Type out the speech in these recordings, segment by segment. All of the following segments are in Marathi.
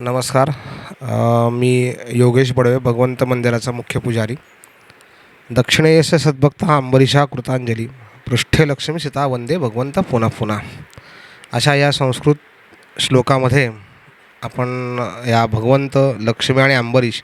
नमस्कार. मी योगेश बडवे भगवंत मंदिराचा मुख्य पुजारी. दक्षिणेश सद्भक्त अंबरीशा कृतांजली. पृष्ठे लक्ष्मी सीता वंदे भगवंत पुन्हा पुन्हा अशा या संस्कृत श्लोकामध्ये आपण या भगवंत लक्ष्मी आणि अंबरीश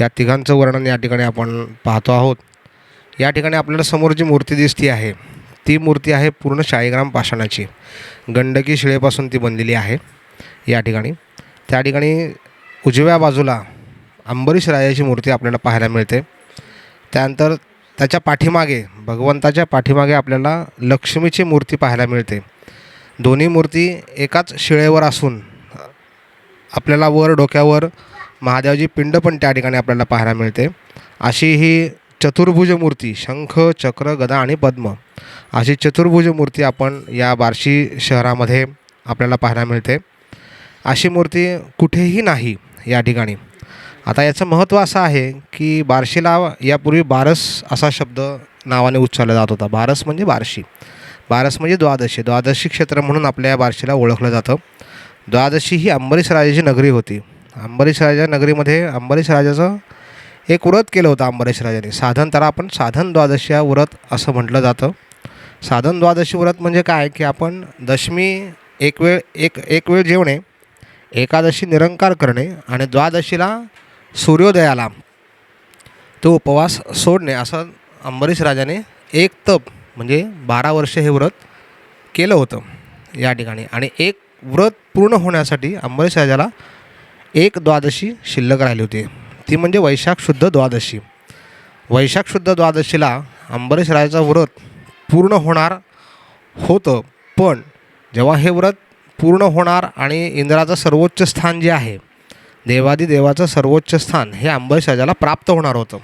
या तिघांचं वर्णन या ठिकाणी आपण पाहतो आहोत. या ठिकाणी आपल्याला समोर जी मूर्ती दिसती आहे ती मूर्ती आहे पूर्ण शाळीग्राम पाषाणाची. गंडकी शिळेपासून ती बनलेली आहे या ठिकाणी. त्या ठिकाणी उजव्या बाजूला अंबरीश राजाची मूर्ती आपल्याला पाहायला मिळते. त्यानंतर त्याच्या पाठीमागे भगवंताच्या पाठीमागे आपल्याला लक्ष्मीची मूर्ती पाहायला मिळते. दोन्ही मूर्ती एकाच शिळेवर असून आपल्याला वर डोक्यावर महादेवाची पिंड पण त्या ठिकाणी आपल्याला पाहायला मिळते. अशी ही चतुर्भुज मूर्ती शंख चक्र गदा आणि पद्म अशी चतुर्भुज मूर्ती आपण या बार्शी शहरामध्ये आपल्याला पाहायला मिळते. अशी मूर्ती कुठेही नाही या ठिकाणी. आता याचं महत्त्व असं आहे की बार्शीला यापूर्वी बारस असा शब्द नावाने उच्चारला जात होता. बारस म्हणजे बार्शी. बारस म्हणजे द्वादशी. द्वादशी क्षेत्र म्हणून आपल्या या बार्शीला ओळखलं जातं. द्वादशी ही अंबरीश राजाची नगरी होती. अंबरीश राजा नगरीमध्ये अंबरीश राजाचं एक व्रत केलं होतं अंबरीश राजाने. साधन त्याला आपण साधन द्वादशी या व्रत असं म्हटलं जातं. साधन द्वादशी व्रत म्हणजे काय? की आपण दशमी एक वेळ एक एक वेळ जेवणे एकादशी निरंकार करणे आणि द्वादशीला सूर्योदयाला तो उपवास सोडणे असं अंबरीश राजाने एक तप म्हणजे बारा वर्ष हे व्रत केलं होतं या ठिकाणी. आणि एक व्रत पूर्ण होण्यासाठी अंबरीश राजाला एक द्वादशी शिल्लक राहिली होती. ती म्हणजे वैशाख शुद्ध द्वादशी. वैशाख शुद्ध द्वादशीला अंबरीश राजाचं व्रत पूर्ण होणार होतं. पण जेव्हा हे व्रत पूर्ण होणार आणि इंद्राचं सर्वोच्च स्थान जे आहे देवादिदेवाचं सर्वोच्च स्थान हे अंबरीशराजाला प्राप्त होणार होतं.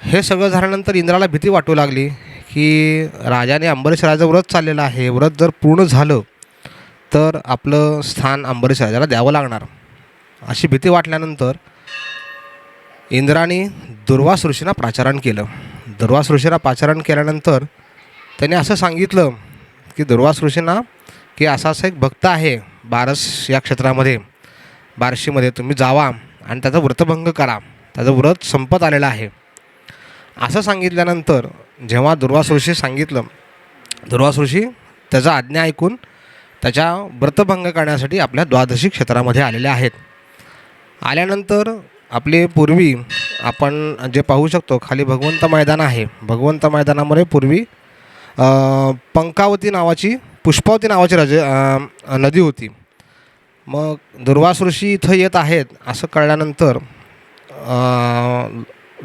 हे सगळं झाल्यानंतर इंद्राला भीती वाटू लागली की राजाने अंबरीषराजाचं व्रत चाललेलं आहे. व्रत जर पूर्ण झालं तर आपलं स्थान अंबरीशराजाला द्यावं लागणार. अशी भीती वाटल्यानंतर इंद्राने दुर्वास ऋषींना प्राचारण केलं. दुर्वास ऋषींना प्राचारण केल्यानंतर त्याने असं सांगितलं की दुर्वास ऋषींना की असा असा एक भक्त आहे बारस या क्षेत्रामध्ये. बारशीमध्ये तुम्ही जावा आणि त्याचा व्रतभंग करा. त्याचं व्रत संपत आलेलं आहे. असं सांगितल्यानंतर जेव्हा दुर्वास ऋषी सांगितलं दुर्वास ऋषी त्याचा आज्ञा ऐकून त्याच्या व्रतभंग करण्यासाठी आपल्या द्वादशी क्षेत्रामध्ये आलेले आहेत. आल्यानंतर आपले पूर्वी आपण जे पाहू शकतो खाली भगवंत मैदान आहे. भगवंत मैदानामध्ये पूर्वी पंकावती नावाची पुष्पावती नावाची राज नदी होती. मग दुर्वास ऋषी इथं येत आहेत असं कळल्यानंतर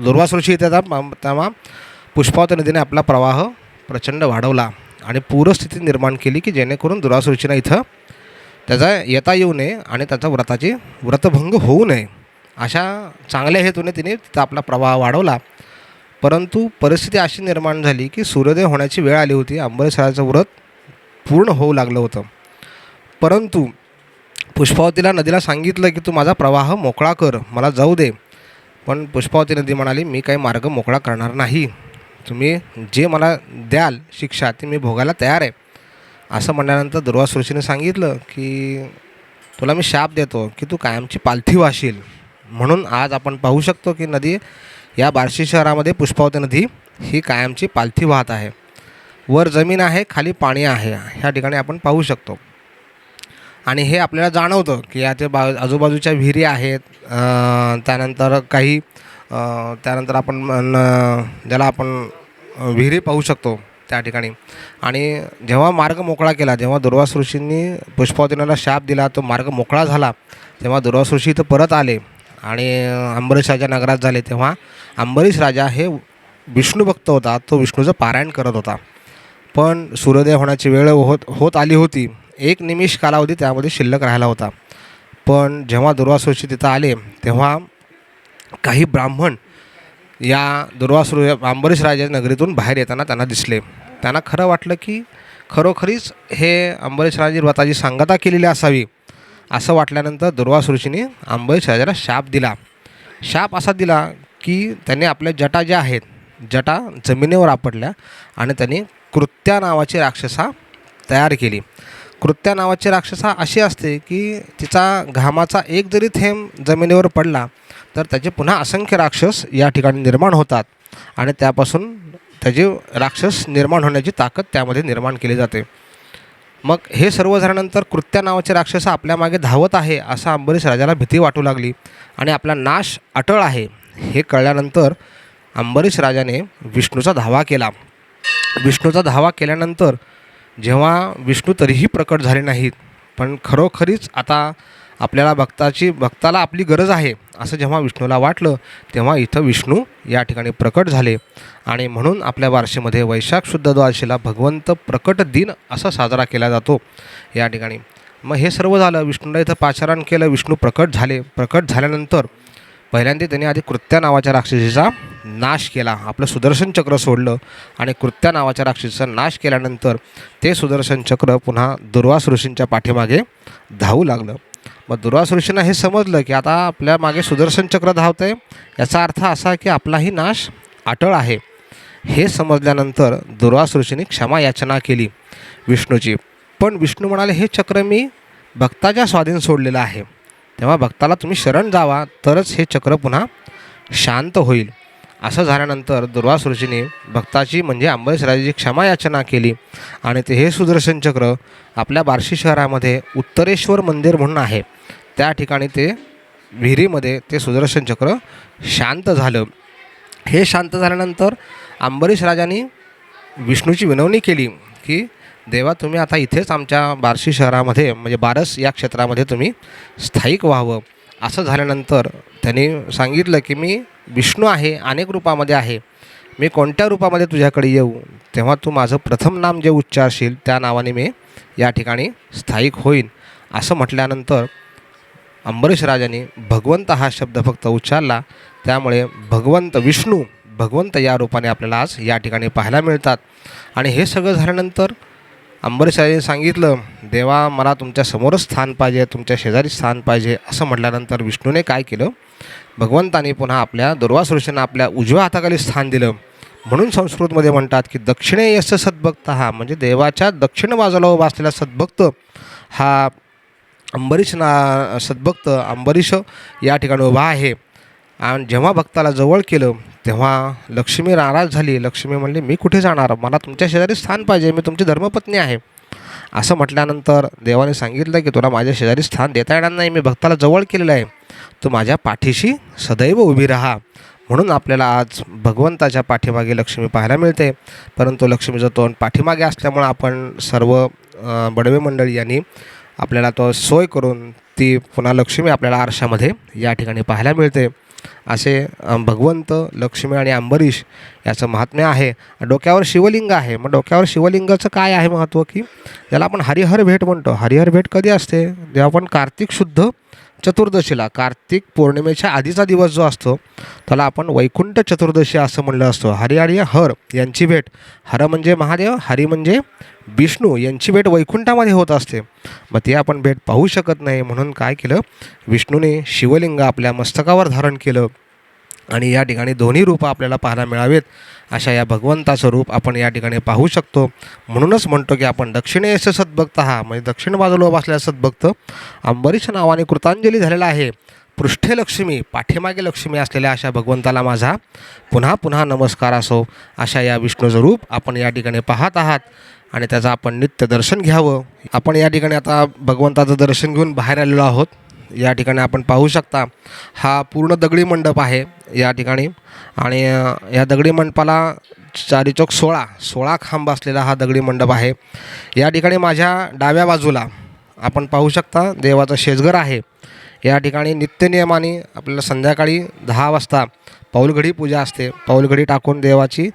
दुर्वास ऋषी इथे तेव्हा पुष्पावती नदीने आपला प्रवाह प्रचंड वाढवला आणि पूरस्थिती निर्माण केली की जेणेकरून दुर्वास ऋषींना इथं त्याचा येता येऊ नये आणि त्याचा व्रताची व्रतभंग होऊ नये. अशा चांगल्या हेतूने तिने तिथं आपला प्रवाह वाढवला. परंतु परिस्थिती अशी निर्माण झाली की सूर्योदय होण्याची वेळ आली होती. अंबरेश्वराचं व्रत पूर्ण होऊ लागलं होतं. परंतु पुष्पावतीला नदीला सांगितलं की तू माझा प्रवाह मोकळा कर मला जाऊ दे. पण पुष्पावती नदी म्हणाली मी काही मार्ग मोकळा करणार नाही. तुम्ही जे मला द्याल शिक्षा ती मी भोगायला तयार आहे. असं म्हणल्यानंतर दुर्वास ऋषीने सांगितलं की तुला मी शाप देतो की तू कायमची पालथी वाशील. म्हणून आज आपण पाहू शकतो की नदी या बार्शी शहरामध्ये पुष्पावती नदी ही कायमची पालथी वाहत आहे. वर जमीन आहे खाली पाणी आहे. ह्या ठिकाणी आपण पाहू शकतो. आणि हे आपल्याला जाणवतं की याचे बा आजूबाजूच्या विहिरी आहेत त्यानंतर काही त्यानंतर आपण ज्याला आपण विहिरी पाहू शकतो त्या ठिकाणी. आणि जेव्हा मार्ग मोकळा केला जेव्हा दुर्वास ऋषींनी पुष्पावतीनाला शाप दिला तो मार्ग मोकळा झाला तेव्हा दुर्वास ऋषी इथं परत आले आणि अंबरीश राजा नगरात झाले तेव्हा अंबरीश राजा हे विष्णू भक्त होता तो विष्णूचं पारायण करत होता. पण सूर्योदय होण्याची वेळ होत होत आली होती. एक निमिष कालावधी त्यामध्ये शिल्लक राहिला होता. पण जेव्हा दुर्वास तिथं आले तेव्हा काही ब्राह्मण या दुर्वास अंबरीश राजा नगरीतून बाहेर येताना त्यांना दिसले. त्यांना खरं वाटलं की खरोखरीच हे अंबरीश राजे व्रताची सांगता केलेली असावी. असं वाटल्यानंतर दुर्वास ऋषीने अंबरीश राजाला शाप दिला. शाप असा दिला की त्यांनी आपल्या जटा ज्या आहेत जटा जमिनीवर आपटल्या आणि त्यांनी कृत्या नावाची राक्षसा तयार केली. कृत्या नावाची राक्षसा अशी असते की तिचा घामाचा एक जरी थेंब जमिनीवर पडला तर त्याचे पुन्हा असंख्य राक्षस या ठिकाणी निर्माण होतात आणि त्यापासून त्याचे राक्षस निर्माण होण्याची ताकद त्यामध्ये निर्माण केली जाते. मग हे सर्व झाल्यानंतर कृत्या नावाचे राक्षस आपल्या मागे धावत आहे असा अंबरीश राजाला भीती वाटू लागली आणि आपला नाश अटळ आहे हे कळल्यानंतर अंबरीश राजाने विष्णूचा धावा केला. विष्णूचा धावा केल्यानंतर जेव्हा विष्णू तरीही प्रकट झाले नाहीत पण खरोखरीच आता आपल्याला भक्ताची भक्ताला आपली गरज आहे असं जेव्हा विष्णूला वाटलं तेव्हा इथं विष्णू या ठिकाणी प्रकट झाले. आणि म्हणून आपल्या वारशीमध्ये वैशाख शुद्ध द्वादशीला भगवंत प्रकट दिन असा साजरा केला जातो या ठिकाणी. मग हे सर्व झालं विष्णूला इथं पाचारण केलं विष्णू प्रकट झाले. प्रकट झाल्यानंतर पहिल्यांदा त्यांनी आधी कृत्या नावाच्या राक्षसीचा नाश केला. आपलं सुदर्शन चक्र सोडलं आणि कृत्या नावाच्या राक्षसीचा नाश केल्यानंतर ते सुदर्शन चक्र पुन्हा दुर्वास ऋषींच्या पाठीमागे धावू लागलं. मग दुर्वास ऋषींना हे समजलं की आता आपल्या मागे सुदर्शन चक्र धावतं आहे याचा अर्थ असा की आपलाही नाश अटळ आहे. हे समजल्यानंतर दुर्वास ऋषीने क्षमा याचना केली विष्णूची. पण विष्णू म्हणाले हे चक्र मी भक्ताच्या स्वाधीन सोडलेलं आहे. तेव्हा भक्ताला तुम्ही शरण जावा तरच हे चक्र पुन्हा शांत होईल. असं झाल्यानंतर दुर्वास ऋषीने भक्ताची म्हणजे अंबरीश क्षमा याचना केली. आणि ते हे सुदर्शन चक्र आपल्या बार्शी शहरामध्ये उत्तरेश्वर मंदिर म्हणून आहे. त्या ठिकाणी ते विहिरीमध्ये ते सुदर्शन चक्र शांत झालं. हे शांत झाल्यानंतर अंबरीश राजांनी विष्णूची विनवणी केली की देवा तुम्ही आता इथेच आमच्या बार्शी शहरामध्ये म्हणजे बारस या क्षेत्रामध्ये तुम्ही स्थायिक व्हावं. असं झाल्यानंतर त्यांनी सांगितलं की मी विष्णू आहे अनेक रूपामध्ये आहे. मी कोणत्या रूपामध्ये तुझ्याकडे येऊ? तेव्हा तू माझं प्रथम नाम जे उच्चारशील त्या नावाने मी या ठिकाणी स्थायिक होईन. असं म्हटल्यानंतर अंबरीश राजाने भगवंत हा शब्द फक्त उच्चारला. त्यामुळे भगवंत विष्णू भगवंत या रूपाने आपल्याला आज या ठिकाणी पाहायला मिळतात. आणि हे सगळं झाल्यानंतर अंबरीश सांगितलं देवा मला तुमच्या समोरच स्थान पाहिजे तुमच्या शेजारी स्थान पाहिजे असं म्हटल्यानंतर विष्णूने काय केलं? भगवंताने पुन्हा आपल्या दुर्वास आपल्या उजव्या हाताखाली स्थान दिलं. म्हणून संस्कृतमध्ये म्हणतात की दक्षिणे यश सद्भक्त हा म्हणजे देवाच्या दक्षिण बाजूला उभा असलेला सद्भक्त हा अंबरीश ना सद्भक्त अंबरीश या ठिकाणी उभा आहे. आणि जेव्हा भक्ताला जवळ केलं तेव्हा लक्ष्मी नाराज झाली. लक्ष्मी म्हणली मी कुठे जाणार? मला तुमच्या शेजारी स्थान पाहिजे. मी तुमची धर्मपत्नी आहे. असं म्हटल्यानंतर देवाने सांगितलं की तुला माझ्या शेजारी स्थान देता येणार नाही. मी भक्ताला जवळ केलेलं आहे. तू माझ्या पाठीशी सदैव उभी राहा. म्हणून आपल्याला आज भगवंताच्या पाठीमागे लक्ष्मी पाहायला मिळते. परंतु लक्ष्मीचं तोंड पाठीमागे असल्यामुळं आपण सर्व बडवे मंडळी यांनी आपल्याला तो सोय करून ती पुन्हा लक्ष्मी आपल्याला आरशामध्ये या ठिकाणी पाहायला मिळते. असे भगवंत लक्ष्मी आणि अंबरीश याचं महात्म्य आहे. डोक्यावर शिवलिंग आहे. मग डोक्यावर शिवलिंगाचं काय आहे महत्त्व की ज्याला आपण हरिहर भेट म्हणतो. हरिहर भेट कधी असते? जेव्हा आपण कार्तिक शुद्ध चतुर्दशीला. कार्तिक पौर्णिमेच्या आधीचा दिवस जो असतो त्याला आपण वैकुंठ चतुर्दशी असं म्हणलं असतो. हरिहरी हर यांची भेट. हर म्हणजे महादेव हरी म्हणजे विष्णू यांची भेट वैकुंठामध्ये होत असते. मग ती आपण भेट पाहू शकत नाही म्हणून काय केलं? विष्णूने शिवलिंग आपल्या मस्तकावर धारण केलं. आणि या ठिकाणी दोन्ही रूपं आपल्याला पाहायला मिळावेत. अशा या भगवंताचं रूप आपण या ठिकाणी पाहू शकतो. म्हणूनच म्हणतो की आपण दक्षिणेस सद्भक्त हा म्हणजे दक्षिण बाजूला उभा असलेला सद्भक्त अंबरीश नावाने कृतांजली झालेला आहे. पृष्ठे लक्ष्मी पाठीमागे लक्ष्मी असलेल्या अशा भगवंताला माझा पुन्हा पुन्हा नमस्कार असो अशा या विष्णूचं रूप आपण या ठिकाणी पाहत आहात. आणि त्याचं आपण नित्य दर्शन घ्यावं. आपण या ठिकाणी आता भगवंताचं दर्शन घेऊन बाहेर आलेलो आहोत. या ठिकाणी आपण पाहू शकता हा पूर्ण दगडी मंडप आहे या ठिकाणी. आणि या दगडी मंडपाला चारीचौक सोळा सोळा खांब असलेला हा दगडी मंडप आहे. या ठिकाणी माझ्या डाव्या बाजूला आपण पाहू शकता देवाचं शेजघर आहे. या ठिकाणी नित्यनियमाने आपल्याला संध्याकाळी दहा वाजता पाऊलघडी पूजा असते. पाऊलघडी टाकून देवाची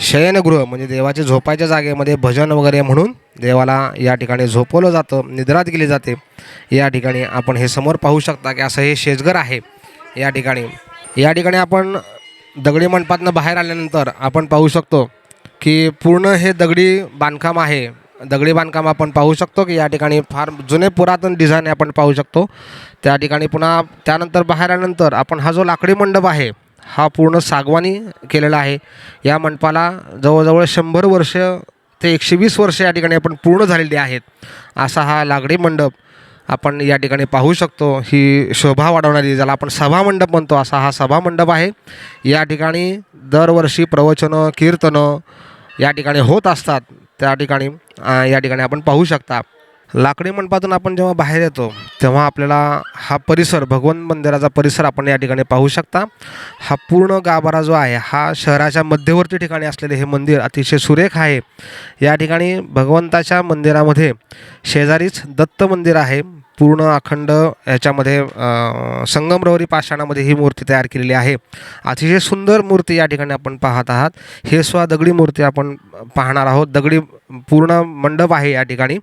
शयनगृह म्हणजे देवाच्या झोपायच्या जागेमध्ये भजन वगैरे म्हणून देवाला या ठिकाणी झोपवलं जातं निद्रात गेली जाते. या ठिकाणी आपण हे समोर पाहू शकता की असं हे शेजघर आहे. या ठिकाणी या ठिकाणी आपण दगडी मंडपातनं बाहेर आल्यानंतर आपण पाहू शकतो की पूर्ण हे दगडी बांधकाम आहे. दगडी बांधकाम आपण पाहू शकतो की या ठिकाणी फार जुने पुरातन डिझाईन आपण पाहू शकतो. त्या ठिकाणी पुन्हा त्यानंतर बाहेर आल्यानंतर आपण हा जो लाकडी मंडप आहे हा पूर्ण सागवानी केलेला आहे. या मंडपाला जवळजवळ शंभर वर्ष ते एकशे वीस वर्ष या ठिकाणी आपण पूर्ण झालेली आहेत. असा हा लागडी मंडप आपण या ठिकाणी पाहू शकतो. ही शोभा वाढवणारी ज्याला आपण सभा मंडप म्हणतो असा हा सभा मंडप आहे. या ठिकाणी दरवर्षी प्रवचनं कीर्तनं या ठिकाणी होत असतात. त्या ठिकाणी या ठिकाणी आपण पाहू शकता. लाकडी मंडपातून आपण जेव्हा बाहेर येतो तेव्हा आपल्याला हा परिसर भगवंत मंदिराचा परिसर आपण या ठिकाणी पाहू शकता. हा पूर्ण गाभारा जो आहे हा शहराच्या मध्यवर्ती ठिकाणी असलेले हे मंदिर अतिशय सुरेख आहे. या ठिकाणी भगवंताच्या मंदिरामध्ये शेजारीच दत्त मंदिर आहे. पूर्ण अखंड याच्यामध्ये संगमरवरी पाषाणामध्ये ही मूर्ती तयार केलेली आहे. अतिशय सुंदर मूर्ती या ठिकाणी आपण पाहत आहात. हे स्व दगडी मूर्ती आपण पाहणार आहोत. दगडी पूर्ण मंडप आहे या ठिकाणी.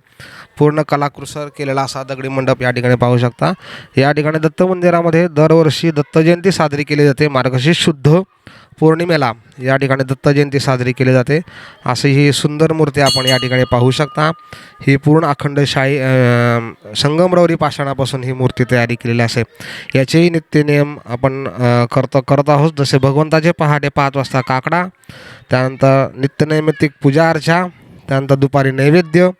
पूर्ण कलाकुसर केलेला असा दगडी मंडप या ठिकाणी पाहू शकता. या ठिकाणी दत्त मंदिरामध्ये दरवर्षी दत्त जयंती साजरी केली जाते. मार्गशीर्ष शुद्ध पौर्णिमेला या ठिकाणी दत्त जयंती साजरी केली जाते. अशी ही सुंदर मूर्ती आपण या ठिकाणी पाहू शकता. ही पूर्ण अखंड शाही संगमरवरी पाषाणापासून ही मूर्ती तयारी केलेली असे. याचेही नित्यनियम आपण करतो करत आहोत. जसे भगवंताचे पहाटे पाच वाजता काकडा त्यानंतर नित्यनैमित्तिक पूजा अर्चा त्यानंतर दुपारी नैवेद्य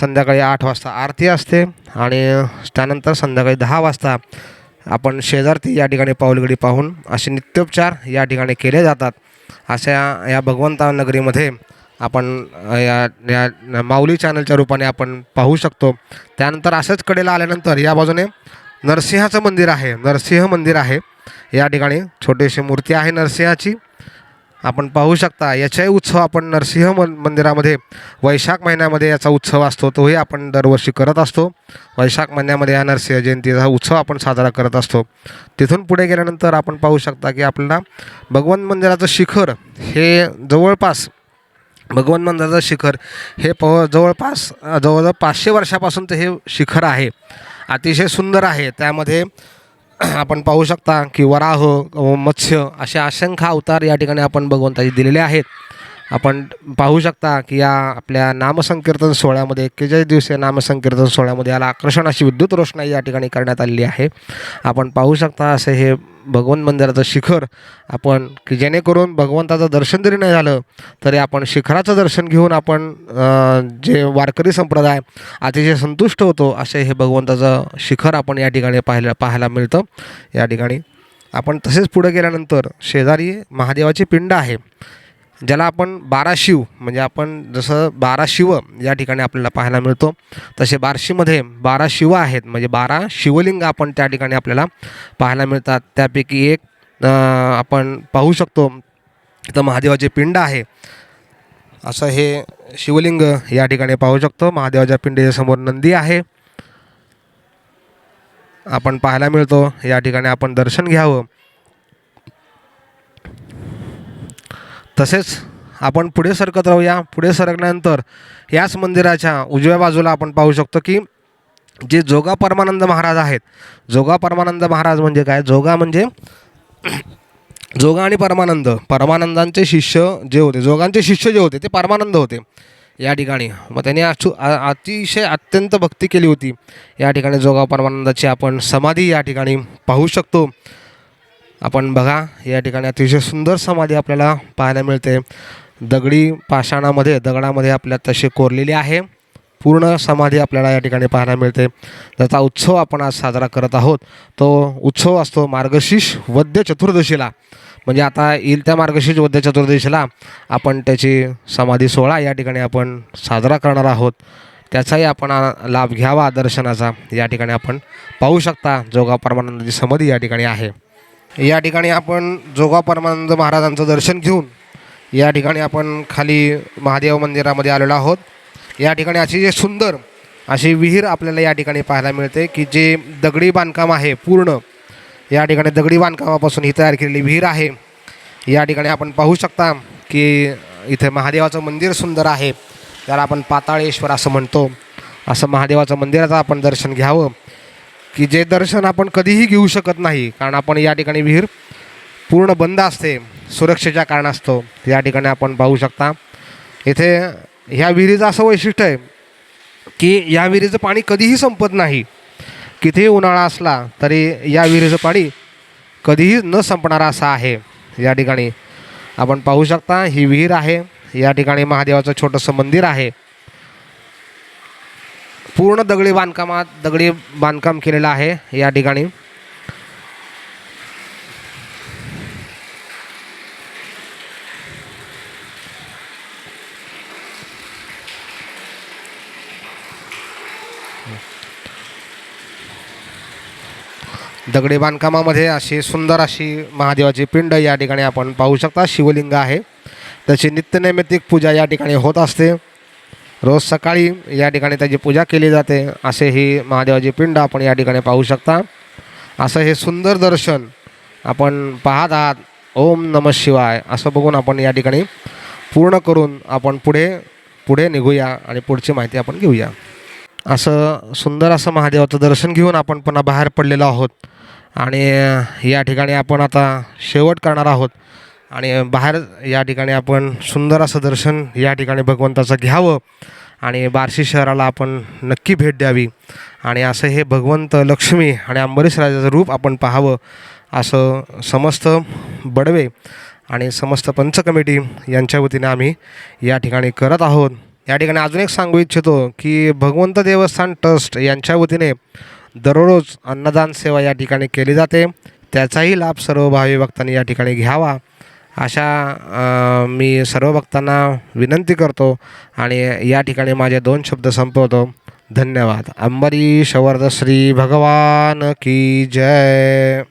संध्याकाळी आठ वाजता आरती असते आणि त्यानंतर संध्याकाळी दहा वाजता आपण शेजारती या ठिकाणी पाऊलगडी पाहून असे नित्योपचार या ठिकाणी केले जातात. अशा या भगवंता नगरीमध्ये आपण या या माऊली चॅनलच्या रूपाने आपण पाहू शकतो. त्यानंतर असंच कडेला आल्यानंतर या बाजूने नरसिंहाचं मंदिर आहे. नरसिंह मंदिर आहे. या ठिकाणी छोटीशी मूर्ती आहे नरसिंहाची. आपण पाहू शकता याचाही उत्सव आपण नरसिंह मन मंदिरामध्ये वैशाख महिन्यामध्ये याचा उत्सव असतो तोही आपण दरवर्षी करत असतो. वैशाख महिन्यामध्ये या नरसिंह जयंतीचा उत्सव आपण साजरा करत असतो. तिथून पुढे गेल्यानंतर आपण पाहू शकता की आपल्याला भगवंत मंदिराचं शिखर हे जवळपास भगवंत मंदिराचं शिखर हे प जवळपास जवळजवळ पाचशे वर्षापासून ते हे शिखर आहे. अतिशय सुंदर आहे. त्यामध्ये आपण पाहू शकता की वराह अ, मत्स्य असे असंख्य अवतार या ठिकाणी आपण भगवंताचे दिलेले आहेत. आपण पाहू शकता की या आपल्या नामसंकीर्तन सोहळ्यामध्ये एक्केचाळीस दिवसीय नामसंकीर्तन सोहळ्यामध्ये याला आकर्षण अशी विद्युत रोषणाई या ठिकाणी करण्यात आलेली आहे. आपण पाहू शकता असे हे भगवंत मंदिराचं शिखर आपण की जेणेकरून भगवंताचं दर्शन जरी नाही झालं तरी आपण शिखराचं दर्शन घेऊन आपण जे वारकरी संप्रदाय अतिशय संतुष्ट होतो असे हे भगवंताचं शिखर आपण या ठिकाणी पाहायला पाहायला मिळतं. या ठिकाणी आपण तसेच पुढे गेल्यानंतर शेजारी महादेवाची पिंड आहे. ज्याला आपण बारा शिव म्हणजे आपण जसं बारा शिव या ठिकाणी आपल्याला पाहायला मिळतो तसे बार्शीमध्ये बारा शिव आहेत. म्हणजे बारा शिवलिंग आपण त्या ठिकाणी आपल्याला पाहायला मिळतात. त्यापैकी एक आपण पाहू शकतो इथं महादेवाचे पिंड आहे. असं हे शिवलिंग या ठिकाणी पाहू शकतो. महादेवाच्या पिंडीच्या समोर नंदी आहे. आपण पाहायला मिळतो. या ठिकाणी आपण दर्शन घ्यावं. तसेच आपण पुढे सरकत राहूया. पुढे सरकल्यानंतर याच मंदिराच्या उजव्या बाजूला आपण पाहू शकतो की जे जोगा परमानंद महाराज आहेत. जोगा परमानंद महाराज म्हणजे काय? जोगा म्हणजे जोगा आणि परमानंद. परमानंदांचे शिष्य जे होते जोगांचे शिष्य जे होते ते परमानंद होते या ठिकाणी. मग त्यांनी अचू अतिशय अत्यंत भक्ती केली होती. या ठिकाणी जोगा परमानंदाची आपण समाधी या ठिकाणी पाहू शकतो. आपण बघा या ठिकाणी अतिशय सुंदर समाधी आपल्याला पाहायला मिळते. दगडी पाषाणामध्ये दगडामध्ये आपल्या तशी कोरलेली आहे. पूर्ण समाधी आपल्याला या ठिकाणी पाहायला मिळते. त्याचा उत्सव आपण आज साजरा करत आहोत. तो उत्सव असतो मार्गशीर्ष वद्य चतुर्दशीला. म्हणजे आता येईल त्या मार्गशीर्ष वद्य चतुर्दशीला आपण त्याची समाधी सोहळा या ठिकाणी आपण साजरा करणार आहोत. त्याचाही आपण लाभ घ्यावा दर्शनाचा. या ठिकाणी आपण पाहू शकता जोगा परमानंदाची समाधी या ठिकाणी आहे. या ठिकाणी आपण जोगा परमानंद महाराजांचं दर्शन घेऊन या ठिकाणी आपण खाली महादेव मंदिरामध्ये आलेलो आहोत. या ठिकाणी अशी जे सुंदर अशी विहीर आपल्याला या ठिकाणी पाहायला मिळते की जे दगडी बांधकाम आहे पूर्ण. या ठिकाणी दगडी बांधकामापासून ही तयार केलेली विहीर आहे. या ठिकाणी आपण पाहू शकता की इथे महादेवाचं मंदिर सुंदर आहे. त्याला आपण पाताळेश्वर असं म्हणतो. असं महादेवाचं मंदिराचं आपण दर्शन घ्यावं. की जे दर्शन आपण कधीही घेऊ शकत नाही कारण आपण या ठिकाणी विहीर पूर्ण बंद असते सुरक्षेच्या कारणास्तव या ठिकाणी आपण पाहू शकता. इथे ह्या विहिरीचं असं वैशिष्ट्य आहे की या विहिरीचं पाणी कधीही संपत नाही. कितीही उन्हाळा असला तरी या विहिरीचं पाणी कधीही न संपणारा असा आहे. या ठिकाणी आपण पाहू शकता ही विहीर आहे. या ठिकाणी महादेवाचं छोटंसं मंदिर आहे. पूर्ण दगडी बांधकामात दगडी बांधकाम केलेलं आहे या ठिकाणी. दगडी बांधकामामध्ये अशी सुंदर अशी महादेवाची पिंड या ठिकाणी आपण पाहू शकता. शिवलिंग आहे. त्याची नित्यनैमित्तिक पूजा या ठिकाणी होत असते. रोज सकाळी या ठिकाणी त्याची पूजा केली जाते. असे ही महादेवाची पिंड आपण या ठिकाणी पाहू शकता. असं हे सुंदर दर्शन आपण पाहत आहात. ओम नम शिवाय. असं बघून आपण या ठिकाणी पूर्ण करून आपण पुढे पुढे निघूया आणि पुढची माहिती आपण घेऊया. असं सुंदर असं महादेवाचं दर्शन घेऊन आपण पुन्हा बाहेर पडलेलो आहोत. आणि या ठिकाणी आपण आता शेवट करणार आहोत. आणि बाहेर या ठिकाणी आपण सुंदर असं दर्शन या ठिकाणी भगवंताचं घ्यावं आणि बार्शी शहराला आपण नक्की भेट द्यावी. आणि असं हे भगवंत लक्ष्मी आणि अंबरीश राजाचं रूप आपण पाहावं असं समस्त बडवे आणि समस्त पंच कमिटी यांच्या वतीने आम्ही या ठिकाणी करत आहोत. या ठिकाणी अजून एक सांगू इच्छितो की भगवंत देवस्थान ट्रस्ट यांच्या वतीने दररोज अन्नदान सेवा या ठिकाणी केली जाते. त्याचाही लाभ सर्व भावी भक्तांनी या ठिकाणी घ्यावा. अशा मी सर्व भक्तांना विनंती करतो आणि या ठिकाणी माझे दोन शब्द संपवतो. धन्यवाद. अंबरीश शवर्द श्री भगवान की जय.